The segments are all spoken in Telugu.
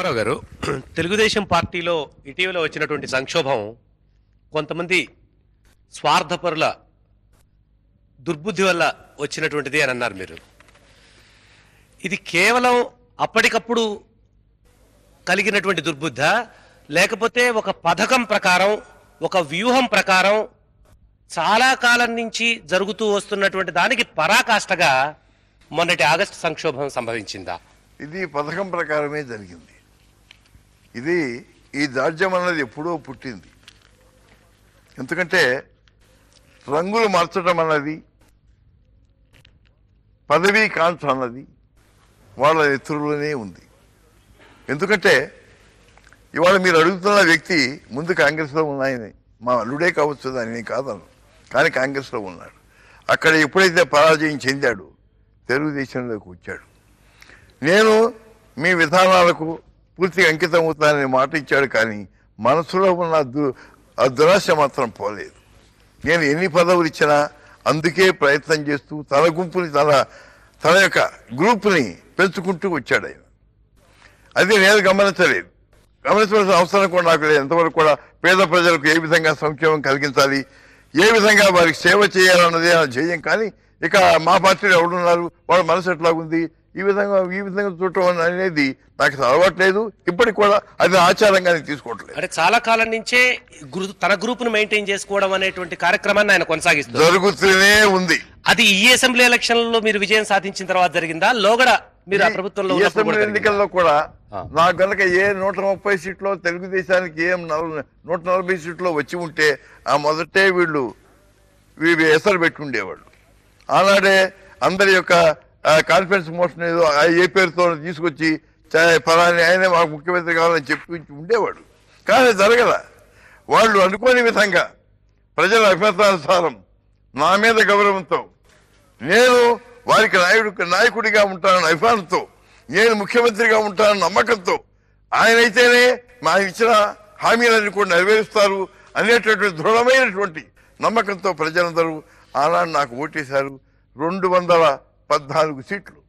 రామారావు గారు తెలుగుదేశం పార్టీలో ఇటీవల వచ్చినటువంటి సంక్షోభం కొంతమంది స్వార్థపరుల దుర్బుద్ధి వల్ల వచ్చినటువంటిది అని అన్నారు మీరు. ఇది కేవలం అప్పటికప్పుడు కలిగినటువంటి దుర్బుద్ధ లేకపోతే ఒక పథకం ప్రకారం ఒక వ్యూహం ప్రకారం చాలా కాలం నుంచి జరుగుతూ వస్తున్నటువంటి దానికి పరాకాష్ఠగా మొన్నటి ఆగస్టు సంక్షోభం సంభవించిందా? ఇది పథకం ప్రకారమే జరిగింది. ఇది ఈ దార్జ్యం అన్నది ఎప్పుడో పుట్టింది. ఎందుకంటే రంగులు మార్చడం అన్నది పదవీ కాంక్ష అన్నది వాళ్ళ ఎత్తులోనే ఉంది. ఎందుకంటే ఇవాళ మీరు అడుగుతున్న వ్యక్తి ముందు కాంగ్రెస్లో ఉన్నాయని మా అల్లుడే కావచ్చు నేను కాదను కానీ కాంగ్రెస్లో ఉన్నాడు. అక్కడ ఎప్పుడైతే పరాజయం చెందాడు తెలుగుదేశంలోకి వచ్చాడు. నేను మీ విధానాలకు పూర్తిగా అంకితం అవుతానని మాట ఇచ్చాడు కానీ మనసులో ఉన్న దు ఆ దురాశ మాత్రం పోలేదు. నేను ఎన్ని పదవులు ఇచ్చినా అందుకే ప్రయత్నం చేస్తూ తన గుంపుని తన తన యొక్క గ్రూప్ని పెంచుకుంటూ వచ్చాడు ఆయన. అది నేను గమనించలేదు. గమనించవలసిన అవసరం కూడా నాకు లేదు. ఎంతవరకు కూడా పేద ప్రజలకు ఏ విధంగా సంక్షేమం కలిగించాలి ఏ విధంగా వారికి సేవ చేయాలన్నది నా ధ్యేయం. కానీ ఇక మా పార్టీలో ఎవడున్నారు వాళ్ళ మనసు ఎట్లాగుంది? ఈ విధంగా ఈ విధంగా చూడటం అనేది నాకు అలవాట్లేదు ఇప్పటికి కూడా అది ఆచారంగా తీసుకోవట్లేదు. అంటే చాలా కాలం నుంచే తన గ్రూప్ను మెయింటైన్ చేసుకోవడం అనేటువంటి కార్యక్రమాన్ని ఆయన కొనసాగిస్తారు జరుగుతూనే ఉంది. అది ఈ అసెంబ్లీ ఎలక్షన్లో మీరు విజయం సాధించిన తర్వాత జరిగిందా? లోగడ మీరు ఆ ప్రభుత్వంలో? ఎన్నికల్లో కూడా. నాకు గనక ఏ నూట ముప్పై సీట్లో తెలుగుదేశానికి ఏం నూట నలభై సీట్లో వచ్చి ఉంటే ఆ మొదటే వీళ్ళు వీళ్ళు ఎసరు పెట్టుకుండేవాళ్ళు. ఆనాడే అందరి యొక్క కాన్ఫిడెన్స్ మోషన్ ఏదో ఆ ఏ పేరుతో తీసుకొచ్చి ఫలాని ఆయనే మాకు ముఖ్యమంత్రి కావాలని చెప్పి ఉండేవాడు. కానీ జరగల. వాళ్ళు అనుకోని విధంగా ప్రజల అభిమతానుసారం నా మీద గౌరవంతో నేను వారికి నాయుడు నాయకుడిగా ఉంటానని అభిమానంతో నేను ముఖ్యమంత్రిగా ఉంటానని నమ్మకంతో ఆయన అయితేనే మా ఇచ్చిన హామీలన్నీ కూడా నెరవేరుస్తారు అనేటటువంటి దృఢమైనటువంటి నమ్మకంతో ప్రజలందరూ ఆనాడు నాకు ఓటేశారు. రెండు వందల పద్నాలుగు సీట్లు.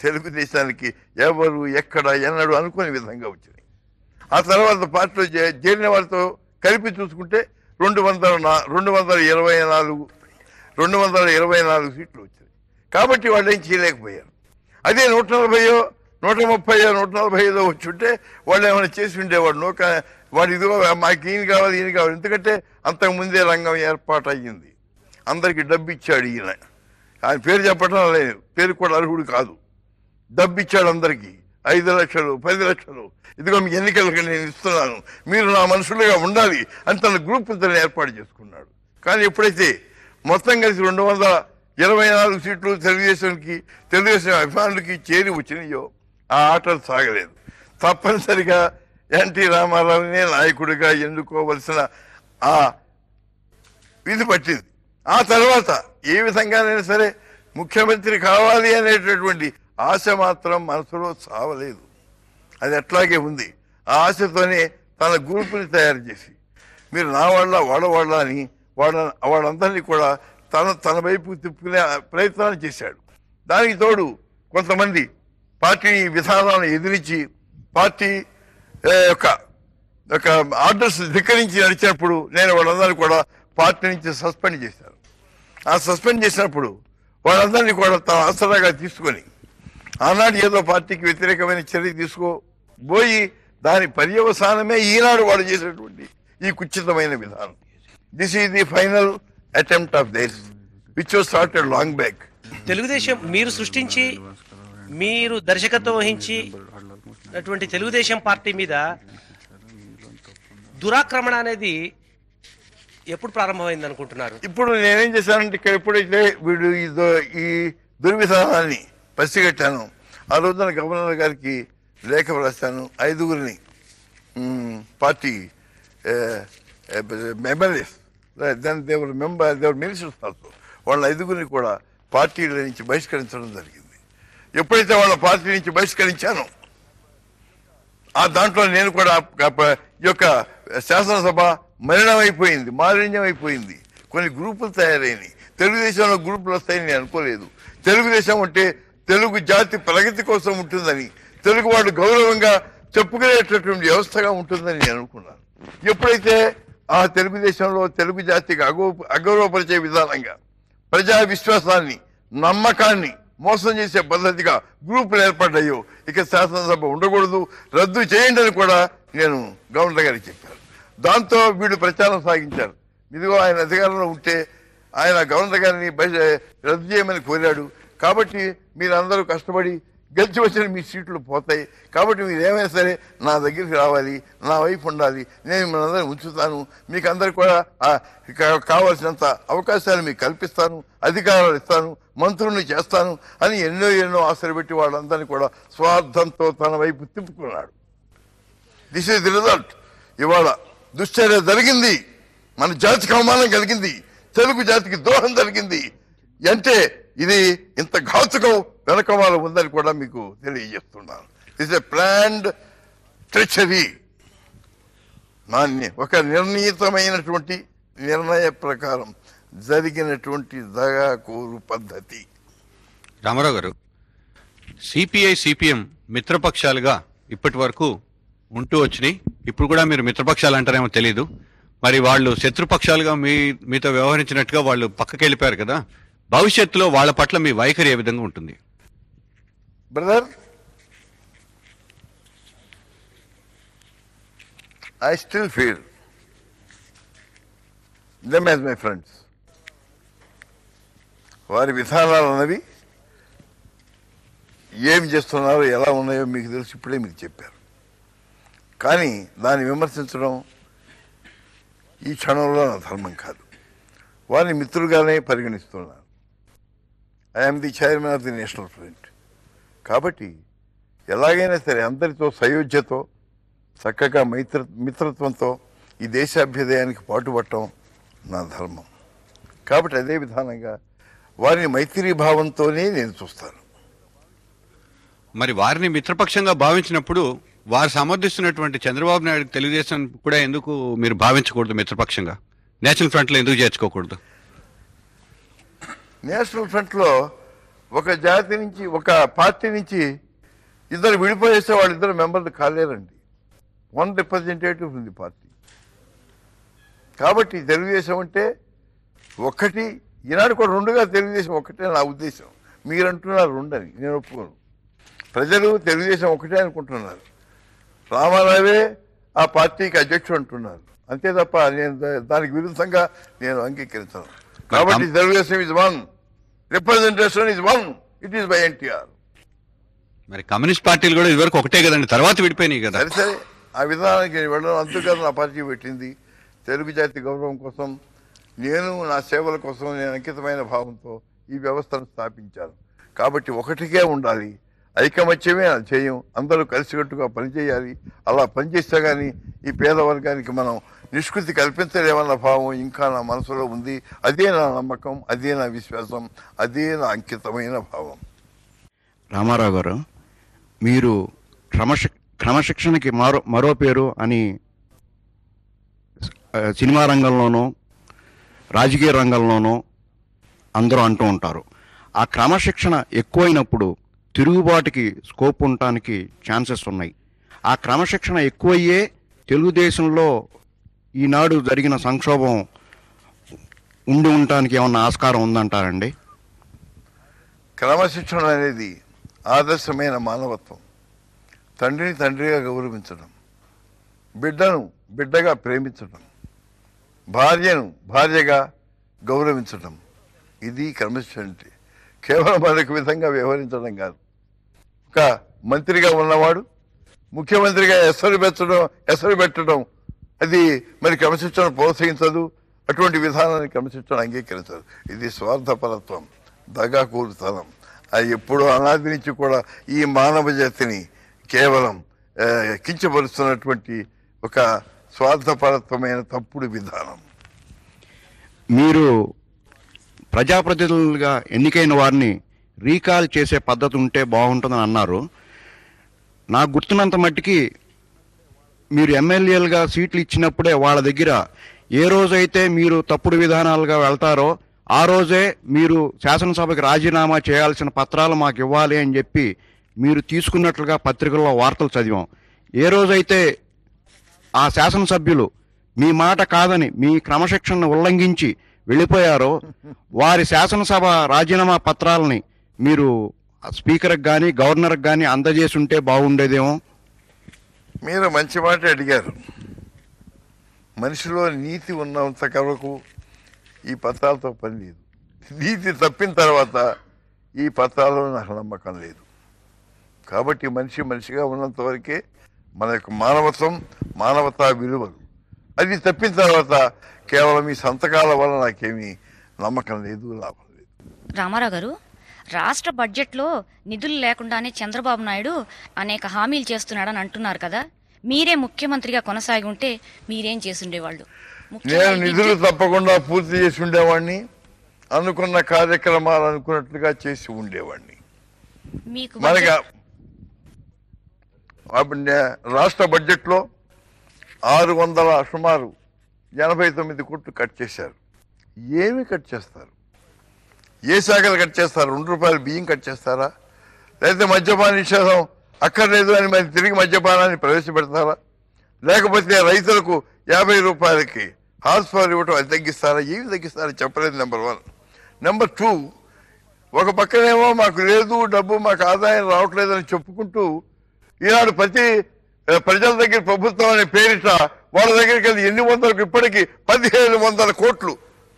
తెలుగుదేశానికి ఎవరు ఎక్కడ ఎన్నడు అనుకునే విధంగా వచ్చినాయి. ఆ తర్వాత పార్టీలో చే- చేరిన వారితో కలిపి చూసుకుంటే రెండు వందల నా- రెండు వందల ఇరవై నాలుగు రెండు వందల ఇరవై నాలుగు సీట్లు వచ్చినాయి. కాబట్టి వాళ్ళు ఏం చేయలేకపోయారు. అదే నూట నలభైయో నూట ముప్పైయో నూట నలభై ఐదో వచ్చి ఉంటే వాళ్ళు ఏమైనా చేసి ఉండేవాడు నూక వాడు ఇదిగో మాకు ఈయన కావాలి ఈయన కావాలి. ఎందుకంటే అంతకు ముందే రంగం ఏర్పాటు అయ్యింది అందరికి డబ్బు ఇచ్చాడు ఈయన. ఆయన పేరు చెప్పడం లేదు. పేరు కూడా అర్హుడు కాదు. డబ్బిచ్చాడు అందరికీ. ఐదు లక్షలు పది లక్షలు. ఇదిగో మీ ఎన్నికలకు నేను ఇస్తున్నాను. మీరు నా మనుషులుగా ఉండాలి అని తన గ్రూప్ తను ఏర్పాటు చేసుకున్నాడు. కానీ ఎప్పుడైతే మొత్తం కలిసి రెండు వందల ఇరవై నాలుగు సీట్లు తెలుగుదేశానికి తెలుగుదేశం అభిమానులకి చేరి వచ్చినాయో ఆ ఆటలు సాగలేదు. తప్పనిసరిగా ఎన్టీ రామారావునే నాయకుడిగా ఎన్నుకోవలసిన ఆ ఇది పట్టింది. ఆ తర్వాత ఏ విధంగానైనా సరే ముఖ్యమంత్రి కావాలి అనేటటువంటి ఆశ మాత్రం మనసులో సావలేదు. అది అట్లాగే ఉంది. ఆ ఆశతోనే తన గ్రూపుని తయారు చేసి మీరు నా వాళ్ళ వాళ్ళ వాళ్ళ అని వాళ్ళ వాళ్ళందరినీ కూడా తన తన వైపు తిప్పుకునే ప్రయత్నాలు చేశాడు. దానికి తోడు కొంతమంది పార్టీ విధానాలను ఎదిరించి పార్టీ యొక్క ఒక ఆర్డర్స్ ధిక్కరించి నడిచినప్పుడు నేను వాళ్ళందరినీ కూడా పార్టీ నుంచి సస్పెండ్ చేశాను. ఆ సస్పెండ్ చేసినప్పుడు వాళ్ళందరినీ కూడా తన ఆసరాగా తీసుకొని ఆనాడు ఏదో పార్టీకి వ్యతిరేకమైన చర్య తీసుకోబోయి దాని పర్యవసానమే ఈనాడు వాడు చేసినటువంటి ఈ కుచితమైన విధానం. This is the final attempt of this which was started long back Telugu Desam మీరు సృష్టించి మీరు దర్శకత్వం వహించి అటువంటి తెలుగుదేశం పార్టీ మీద దురాక్రమణ అనేది ఎప్పుడు ప్రారంభమైంది అనుకుంటున్నారు? ఇప్పుడు నేనేం చేశానంటే ఇక్కడ ఎప్పుడైతే వీడు ఈ ఈ దుర్విధానాన్ని పసిగట్టాను ఆ రోజున గవర్నర్ గారికి లేఖ రాశాను ఐదుగురిని పార్టీ ఎమ్మెల్యేస్ దాని దేవుడు మెంబర్ దేవుడు మినిస్టర్స్ వాళ్ళ ఐదుగురిని కూడా పార్టీల నుంచి బహిష్కరించడం జరిగింది. ఎప్పుడైతే వాళ్ళ పార్టీ నుంచి బహిష్కరించానో ఆ దాంట్లో నేను కూడా ఈ యొక్క శాసనసభ మలినమైపోయింది మాలిన్యం అయిపోయింది కొన్ని గ్రూపులు తయారైనాయి. తెలుగుదేశంలో గ్రూపులు వస్తాయని నేను అనుకోలేదు. తెలుగుదేశం అంటే తెలుగు జాతి ప్రగతి కోసం ఉంటుందని తెలుగు వాళ్ళు గౌరవంగా చెప్పుకునేటటువంటి వ్యవస్థగా ఉంటుందని నేను అనుకున్నాను. ఎప్పుడైతే ఆ తెలుగుదేశంలో తెలుగు జాతికి అగౌ అగౌరవపరిచే విధానంగా ప్రజా విశ్వాసాన్ని నమ్మకాన్ని మోసం చేసే పద్ధతిగా గ్రూపులు ఏర్పడ్డాయో ఇక శాసనసభ ఉండకూడదు. రద్దు చేయండి అని కూడా నేను గవర్నర్ గారికి చెప్పాను. దాంతో వీళ్ళు ప్రచారం సాగించారు. ఇదిగో ఆయన అధికారంలో ఉంటే ఆయన గవర్నర్ గారిని రద్దు చేయమని కోరాడు. కాబట్టి మీరందరూ కష్టపడి గెలిచి వచ్చిన మీ సీట్లు పోతాయి. కాబట్టి మీరు ఏమైనా సరే నా దగ్గరికి రావాలి నా వైపు ఉండాలి. నేను మిమ్మల్ని ఉంచుతాను. మీకు అందరికి కూడా కావాల్సినంత అవకాశాలు మీకు కల్పిస్తాను అధికారాలు ఇస్తాను మంత్రుల్ని చేస్తాను అని ఎన్నో ఎన్నో ఆశలు పెట్టి వాళ్ళందరినీ కూడా స్వార్థంతో తన వైపు తిప్పుకున్నాడు. దిస్ ఈజ్ ది రిజల్ట్ ఇవాళ దుశ్చర్య జరిగింది. మన జాతికి అవమానం కలిగింది. తెలుగు జాతికి దోహం జరిగింది. అంటే ఇది ఇంత ఘాతుకం వెనక వాళ్ళు ఉందని కూడా మీకు తెలియజేస్తున్నాను. ఇట్స్ ఎ ప్లాండ్ ట్రెచరీ నాణ్య ఒక నిర్ణీతమైనటువంటి నిర్ణయ ప్రకారం జరిగినటువంటి దగాకోరు పద్ధతి. రామారావు గారు సిపిఐ సిపిఎం మిత్రపక్షాలుగా ఇప్పటి వరకు ఉంటూ వచ్చినాయి. ఇప్పుడు కూడా మీరు మిత్రపక్షాలు అంటారేమో తెలీదు. మరి వాళ్ళు శత్రుపక్షాలుగా మీ మీతో వ్యవహరించినట్టుగా వాళ్ళు పక్కకి వెళ్ళిపోయారు కదా. భవిష్యత్తులో వాళ్ళ పట్ల మీ వైఖరి ఏ విధంగా ఉంటుంది? Brother I still feel them as my friends వారి విధానాలు అన్నవి ఏమి చేస్తున్నారో ఎలా ఉన్నాయో మీకు తెలిసి ఇప్పుడే మీకు చెప్పారు. కానీ దాన్ని విమర్శించడం ఈ క్షణంలో నా ధర్మం కాదు. వారిని మిత్రులుగానే పరిగణిస్తున్నాను. I'm the chairman of the National Front కాబట్టి ఎలాగైనా సరే అందరితో సయోధ్యతో చక్కగా మైత్ర మిత్రత్వంతో ఈ దేశాభ్యుదయానికి పాటుపడటం నా ధర్మం. కాబట్టి అదే విధానంగా వారిని మైత్రీ భావంతోనే నేను చూస్తాను. మరి వారిని మిత్రపక్షంగా భావించినప్పుడు వారు సమర్థిస్తున్నటువంటి చంద్రబాబు నాయుడు తెలుగుదేశం కూడా ఎందుకు మీరు భావించకూడదు మిత్రపక్షంగా? నేషనల్ ఫ్రంట్లో ఎందుకు చేర్చుకోకూడదు? నేషనల్ ఫ్రంట్లో ఒక జాతి నుంచి ఒక పార్టీ నుంచి ఇద్దరు విడిపోయేస్తే వాళ్ళిద్దరు మెంబర్లు కాలేరండి. వన్ రిప్రజెంటేటివ్ ఉంది పార్టీ. కాబట్టి తెలుగుదేశం అంటే ఒక్కటి ఈనాడు కూడా రెండుగా తెలుగుదేశం ఒకటే నా ఉద్దేశం. మీరంటున్నారు రెండని నేను ఒప్పుకోను. ప్రజలు తెలుగుదేశం ఒకటే అనుకుంటున్నారు. రామారావే ఆ పార్టీకి అధ్యక్షుడు అంటున్నారు అంతే తప్ప నేను దానికి విరుద్ధంగా నేను అంగీకరించను. కాబట్టి Telugu Desam is one representation is one it is by NTR మరి కమ్యూనిస్ట్ పార్టీలు కూడా ఇదివరకు ఒకటే కదండి తర్వాత విడిపోయినాయి కదా. సరే సరే. ఆ విధానానికి నేను వెళ్ళడం అందుకని నా పార్టీ పెట్టింది. తెలుగు జాతి గౌరవం కోసం నేను నా సేవల కోసం నేను అంకితమైన భావంతో ఈ వ్యవస్థను స్థాపించాను. కాబట్టి ఒకటికే ఉండాలి. ఐకమత్యమే అది చేయం. అందరూ కలిసికట్టుగా పనిచేయాలి. అలా పనిచేస్తే కానీ ఈ పేద వర్గానికి మనం నిష్కృతి కల్పించలేమన్న భావం ఇంకా నా మనసులో ఉంది. అదే నా నమ్మకం అదే నా విశ్వాసం అదే నా అంకితమైన భావం. రామారావు గారు మీరు క్రమశి క్రమశిక్షణకి మరో మరో పేరు అని సినిమా రంగంలోనూ రాజకీయ రంగంలోనూ అందరూ అంటూ ఉంటారు. ఆ క్రమశిక్షణ ఎక్కువైనప్పుడు తిరుగుబాటుకి స్కోప్ ఉండటానికి ఛాన్సెస్ ఉన్నాయి. ఆ క్రమశిక్షణ ఎక్కువయ్యే తెలుగుదేశంలో ఈనాడు జరిగిన సంక్షోభం ఉండి ఉండటానికి ఏమన్నా ఆస్కారం ఉందంటారండి? క్రమశిక్షణ అనేది ఆదర్శమైన మానవత్వం. తండ్రిని తండ్రిగా గౌరవించడం బిడ్డను బిడ్డగా ప్రేమించడం భార్యను భార్యగా గౌరవించడం ఇది క్రమశిక్షణ అంటే. కేవలం మరొక విధంగా వ్యవహరించడం కాదు. ఒక మంత్రిగా ఉన్నవాడు ముఖ్యమంత్రిగా ఎసరు పెట్టడం ఎసరు పెట్టడం అది మరి క్రమశిక్షణ ప్రోత్సహించదు అటువంటి విధానాన్ని క్రమశిక్షణ అంగీకరించదు. ఇది స్వార్థపరత్వం దగాకూరుతనం. అది ఎప్పుడూ అనాది నుంచి కూడా ఈ మానవ జాతిని కేవలం కించపరుస్తున్నటువంటి ఒక స్వార్థపరత్వమైన తప్పుడు విధానం. మీరు ప్రజాప్రతినిధులుగా ఎన్నికైన వారిని రీకాల్ చేసే పద్ధతి ఉంటే బాగుంటుందని అన్నారు. నాకు గుర్తున్నంత మట్టికి మీరు ఎమ్మెల్యేలుగా సీట్లు ఇచ్చినప్పుడే వాళ్ళ దగ్గర ఏ రోజైతే మీరు తప్పుడు విధానాలుగా వెళ్తారో ఆ రోజే మీరు శాసనసభకి రాజీనామా చేయాల్సిన పత్రాలు మాకు ఇవ్వాలి అని చెప్పి మీరు తీసుకున్నట్లుగా పత్రికల్లో వార్తలు చదివాం. ఏ రోజైతే ఆ శాసనసభ్యులు మీ మాట కాదని మీ క్రమశిక్షణను ఉల్లంఘించి వెళ్ళిపోయారో వారి శాసనసభ రాజీనామా పత్రాలని మీరు స్పీకర్కి కానీ గవర్నర్కి కానీ అందజేసి ఉంటే బాగుండేదేమో? మీరు మంచి మాట అడిగారు. మనిషిలో నీతి ఉన్నంత వరకు ఈ పత్రాలతో పని లేదు. నీతి తప్పిన తర్వాత ఈ పత్రాలలో నాకు నమ్మకం లేదు. కాబట్టి మనిషి మనిషిగా ఉన్నంత వరకే మన యొక్క మానవత్వం మానవతా విలువలు. అది తప్పిన తర్వాత కేవలం ఈ సంతకాల వల్ల నాకేమీ నమ్మకం లేదు లాభం లేదు. రామారావు గారు రాష్ట్ర బడ్జెట్లో నిధులు లేకుండానే చంద్రబాబు నాయుడు అనేక హామీలు చేస్తున్నాడని అంటున్నారు కదా. మీరే ముఖ్యమంత్రిగా కొనసాగి ఉంటే మీరేం చేసుండేవాళ్ళు? నేను నిధులు తప్పకుండా పూర్తి చేసి ఉండేవాడిని అనుకున్న కార్యక్రమాలు అనుకున్నట్లుగా చేసి ఉండేవాడిని. మీకు మనగా రాష్ట్ర బడ్జెట్లో ఆరు వందల సుమారు ఎనభై తొమ్మిది కోట్లు కట్ చేశారు. ఏమి కట్ చేస్తారు? ఏ శాఖలు కట్ చేస్తారు? రెండు రూపాయలు బియ్యం కట్ చేస్తారా? లేకపోతే మద్యపాన నిషేధం అక్కర్లేదు అని మరి తిరిగి మద్యపానాన్ని ప్రవేశపెడతారా? లేకపోతే రైతులకు యాభై రూపాయలకి హార్స్ పవర్ ఇవ్వటం అది తగ్గిస్తారా? ఏమి తగ్గిస్తారా చెప్పలేదు నెంబర్ వన్. నెంబర్ టూ ఒక పక్కనేమో మాకు లేదు డబ్బు మాకు ఆదాయం రావట్లేదని చెప్పుకుంటూ ఈనాడు ప్రతి ప్రజల దగ్గర ప్రభుత్వం అనే పేరిట వాళ్ళ దగ్గరికి వెళ్ళి ఎన్ని వందలకు ఇప్పటికీ పదిహేను వందల కోట్లు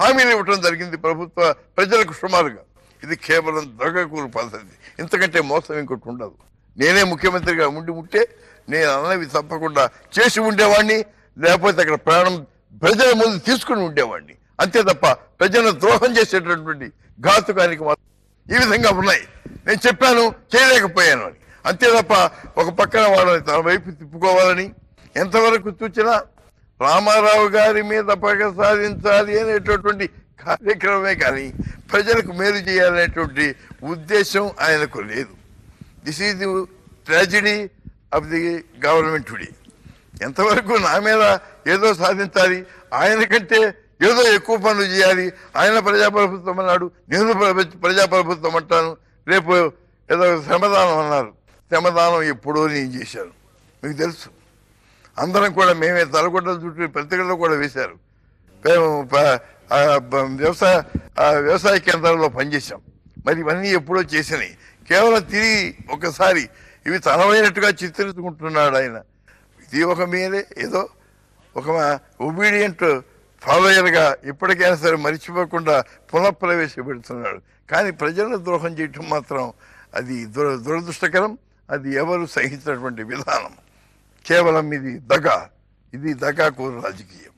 హామీలు ఇవ్వటం జరిగింది ప్రభుత్వ ప్రజలకు సుమారుగా. ఇది కేవలం దొంగకూరు పద్ధతి. ఇంతకంటే మోసం ఇంకోటి ఉండదు. నేనే ముఖ్యమంత్రిగా ఉండి ఉంటే నేను అన్నవి తప్పకుండా చేసి ఉండేవాడిని లేకపోతే అక్కడ ప్రాణం ప్రజల ముందు తీసుకుని ఉండేవాడిని అంతే తప్ప ప్రజలను ద్రోహం చేసేటటువంటి ఘాతుకానికి మాత్రం ఈ విధంగా ఉన్నాయి. నేను చెప్పాను చేయలేకపోయాను అని. అంతే తప్ప ఒక పక్కన వాళ్ళని తన వైపు తిప్పుకోవాలని ఎంతవరకు చూచినా రామారావు గారి మీద పగ సాధించాలి అనేటటువంటి కార్యక్రమమే కానీ ప్రజలకు మేలు చేయాలనేటువంటి ఉద్దేశం ఆయనకు లేదు. This is the tragedy of the government today ఎంతవరకు నా మీద ఏదో సాధించాలి ఆయన కంటే ఏదో ఎక్కువ పనులు చేయాలి ఆయన ప్రజాప్రభుత్వం అన్నాడు నేను ప్రజాప్రభుత్వం అంటాను రేపు ఏదో శ్రమదానం అన్నారు. శ్రమదానం ఎప్పుడో నేను చేశాను. మీకు తెలుసు. అందరం కూడా మేమే తలగొడ్డలు చుట్టూ ప్రతిగడలో కూడా వేశారు. మేము వ్యవసాయ వ్యవసాయ కేంద్రాల్లో పనిచేశాం. మరి ఇవన్నీ ఎప్పుడో చేసినాయి. కేవలం తిరిగి ఒకసారి ఇవి తనమైనట్టుగా చిత్రించుకుంటున్నాడు ఆయన. ఇది ఒక మీదే ఏదో ఒక ఒబీడియంట్ ఫాలోయర్గా ఇప్పటికైనా సరే మర్చిపోకుండా పునఃప్రవేశపెడుతున్నాడు. కానీ ప్రజలను ద్రోహం చేయటం మాత్రం అది దుర దురదృష్టకరం. అది ఎవరు సహించినటువంటి విధానం. కేవలం ఇది దగా ఇది దగాకోరు రాజకీయం.